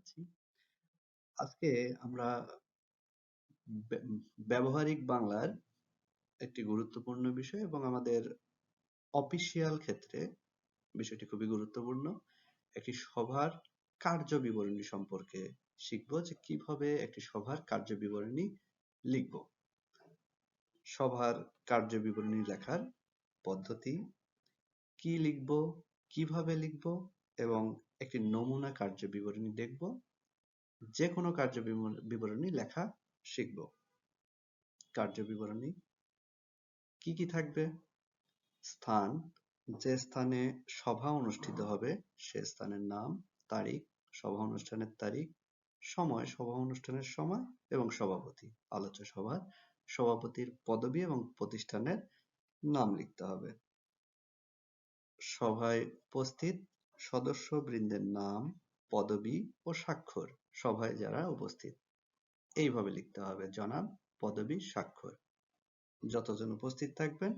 আছি। আজকে আমরা ব্যবহারিক বাংলার একটি গুরুত্বপূর্ণ বিষয় এবং আমাদের অফিসিয়াল ক্ষেত্রে বিষয়টি খুবই গুরুত্বপূর্ণ। একটি সভার কার্য বিবরণী সম্পর্কে শিখব যে কীভাবে একটি সভার কার্য বিবরণী লিখব। সভার কার্য বিবরণী লেখার পদ্ধতি, কি লিখব, কীভাবে লিখব এবং একটি নমুনা কার্য বিবরণী দেখব। যে কোনো কার্য বিবরণী লেখা শিখব। কার্য বিবরণী কি কি থাকবে? স্থান, যে স্থানে সভা অনুষ্ঠিত হবে, সে স্থানের নাম, তারিখ, সভা অনুষ্ঠানের তারিখ, সময়, সভা অনুষ্ঠানের সময় এবং সভাপতি। আলোচ্য সভার সভাপতির পদবি এবং প্রতিষ্ঠানের নাম লিখতে হবে। সভায় উপস্থিত সদস্যবৃন্দের নাম, পদবি ও স্বাক্ষর সভায় যারা উপস্থিত। এইভাবে লিখতে হবে, জনাব পদবি স্বাক্ষর। যতজন উপস্থিত থাকবেন,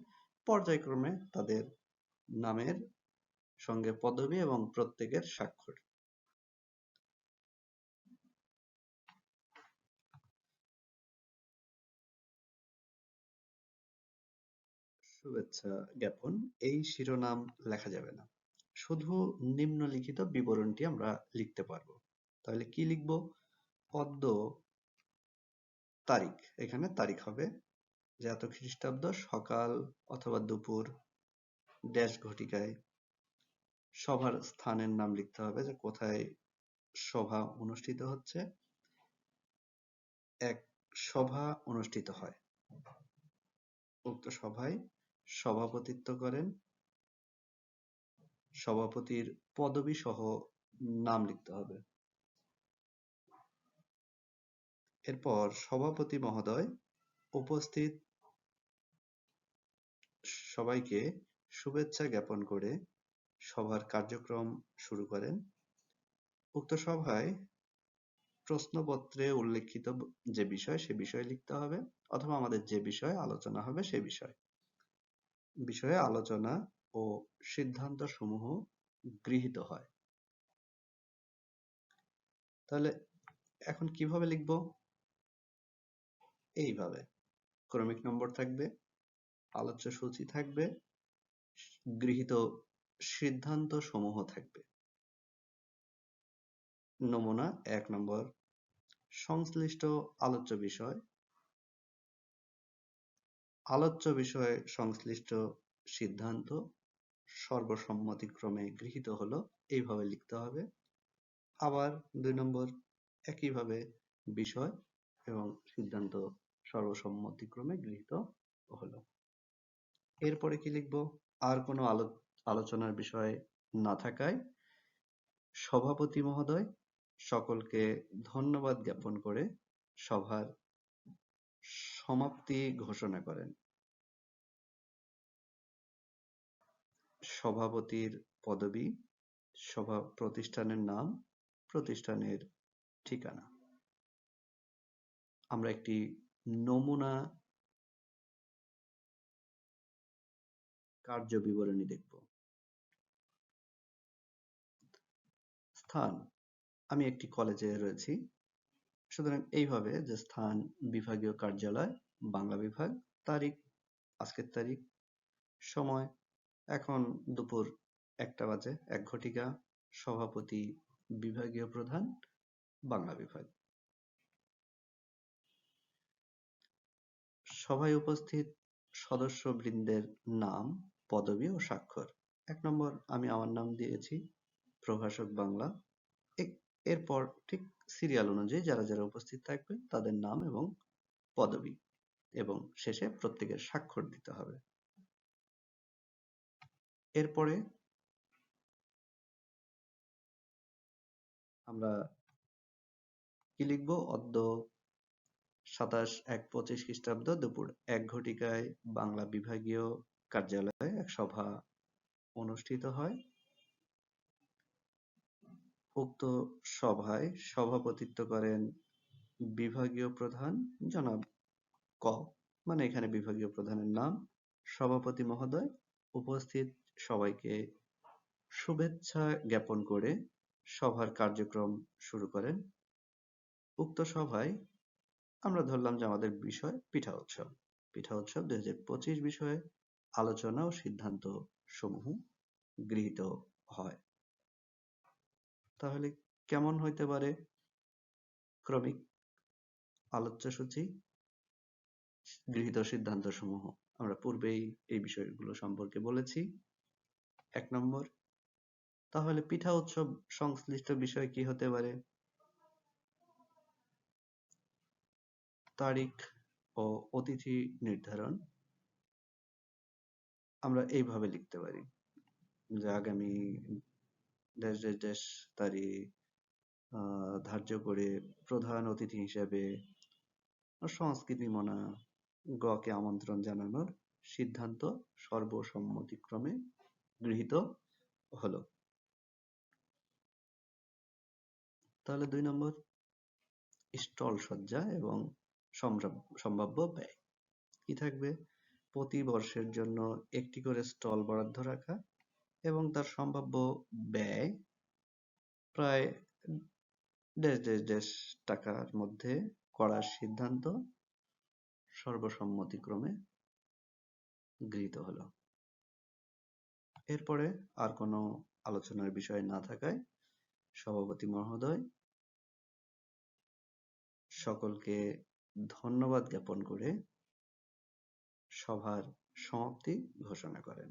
পর্যায়ক্রমে তাদের নামের সঙ্গে পদবি এবং প্রত্যেকের স্বাক্ষর। শুভেচ্ছা জ্ঞাপন, এই শিরোনাম লেখা যাবে না। শুধু নিম্নলিখিত বিবরণটি আমরা লিখতে পারব। তাহলে কি লিখব? পদ্ম তারিখ। এখানে তারিখ হবে যে এত খ্রিস্টাব্দ, সকাল অথবা দুপুর ড্যাশ ঘটিকায়। সভার স্থানের নাম লিখতে হবে যে কোথায় সভা অনুষ্ঠিত হচ্ছে। এক সভা অনুষ্ঠিত হয়। উক্ত সভায় সভাপতিত্ব করেন সভাপতির পদবি সহ নাম লিখতে হবে। এরপর সভাপতি মহোদয় উপস্থিত। সবাইকে শুভেচ্ছা জ্ঞাপন করে সভার কার্যক্রম শুরু করেন। উক্ত সভায় প্রশ্নপত্রে উল্লেখিত যে বিষয়, সে বিষয় লিখতে হবে, অথবা আমাদের যে বিষয়ে আলোচনা হবে সে বিষয়। বিষয়ে আলোচনা ও সিদ্ধান্ত সমূহ গৃহীত হয়। তাহলে এখন কীভাবে লিখব? এইভাবে। ক্রমিক নম্বর থাকবে, আলোচ্য সূচি থাকবে, গৃহীত সিদ্ধান্ত সমূহ থাকবে। নমুনা এক নম্বর। সংশ্লিষ্ট আলোচ্য বিষয়। আলোচ্য বিষয়ে সংশ্লিষ্ট সিদ্ধান্ত সর্বসম্মতিক্রমে গৃহীত হলো, এইভাবে লিখতে হবে। আবার দুই নম্বর, একইভাবে বিষয় এবং সিদ্ধান্ত সর্বসম্মতিক্রমে গৃহীত হলো। এরপরে কি লিখব? আর কোনো আলো, আলোচনার বিষয় না থাকায় সভাপতি মহোদয় সকলকে ধন্যবাদ জ্ঞাপন করে সভার সমাপ্তি ঘোষণা করেন। সভাপতির পদবি, সভা প্রতিষ্ঠানের নাম, প্রতিষ্ঠানের ঠিকানা। আমরা একটি নমুনা কার্য বিবরণী দেখব। স্থান, আমি একটি কলেজে রয়েছি। সুতরাং এইভাবে যে স্থান, বিভাগীয় কার্যালয়, বাংলা বিভাগ, তারিখ, আজকের তারিখ, সময় এখন দুপুর একটা বাজে। এক ঘটিকা সভাপতি বিভাগীয় প্রধান, বাংলা বিভাগ। সভায় উপস্থিত সদস্যবৃন্দের নাম, পদবি ও স্বাক্ষর। এক নম্বর আমি আমার নাম দিয়েছি, প্রভাষক বাংলা। এরপর ঠিক সিরিয়াল অনুযায়ী যারা যারা উপস্থিত থাকবে তাদের নাম এবং পদবি এবং শেষে প্রত্যেকের স্বাক্ষর দিতে হবে। এরপরে আমরা কি লিখব? অদ্য সাতাশ এক পঁচিশ খ্রিস্টাব্দ দুপুর এক ঘটিকায় বাংলা বিভাগীয় কার্যালয়ে এক সভা অনুষ্ঠিত হয়। উক্ত সভায় সভাপতিত্ব করেন বিভাগীয় প্রধান জনাব ক মানে এখানে বিভাগীয় প্রধানের নাম। সভাপতি মহোদয় উপস্থিত সবাইকে শুভেচ্ছা জ্ঞাপন করে সভার কার্যক্রম শুরু করেন। উক্ত সভায় আমরা ধরলাম যে আমাদের বিষয় পিঠা উৎসব। পিঠা উৎসব দুই হাজার পঁচিশ বিষয়ে আলোচনা ও সিদ্ধান্ত সমূহ গৃহীত হয়। তাহলে কেমন হইতে পারে ক্রমিক আলোচ্য সূচি? গৃহীত সিদ্ধান্ত সমূহ আমরা পূর্বেই এই বিষয়গুলো সম্পর্কে বলেছি। এক নম্বর। তাহলে পিঠা উৎসব সংশ্লিষ্ট বিষয় কি হতে পারে? তারিখ ও অতিথি নির্ধারণ। আমরা এইভাবে লিখতে পারি যে আগামী ড্যাশ ড্যাশ ড্যাশ তারিখ ধার্য করে প্রধান অতিথি হিসেবে সংস্কৃতি মনা, গকে আমন্ত্রণ জানানোর সিদ্ধান্ত সর্বসম্মতিক্রমে গৃহীত হলো। তাহলে দুই নম্বর, স্টল সজ্জা এবং সম্ভাব্য ব্যয়। কি থাকবে? প্রতি বর্ষের জন্য একটি করে স্টল বরাদ্দ রাখা এবং তার সম্ভাব্য ব্যয় প্রায় দেশ দেশ দেশ টাকার মধ্যে করার সিদ্ধান্ত সর্বসম্মতিক্রমে গৃহীত হলো। এরপরে আর কোনো আলোচনার বিষয় না থাকায় সভাপতি মহোদয় সকলকে ধন্যবাদ জ্ঞাপন করে সভার সমাপ্তি ঘোষণা করেন।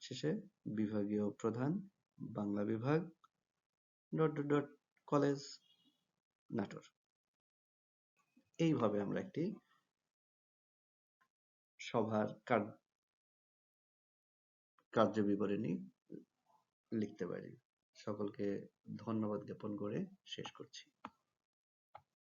শেষে বিভাগীয় প্রধান বাংলা বিভাগ ডট ডট কলেজ নাটোর। এইভাবে আমরা একটি সভার কার্য বিবরণী লিখতে পারি সকলকে ধন্যবাদ জ্ঞাপন করে শেষ করছি।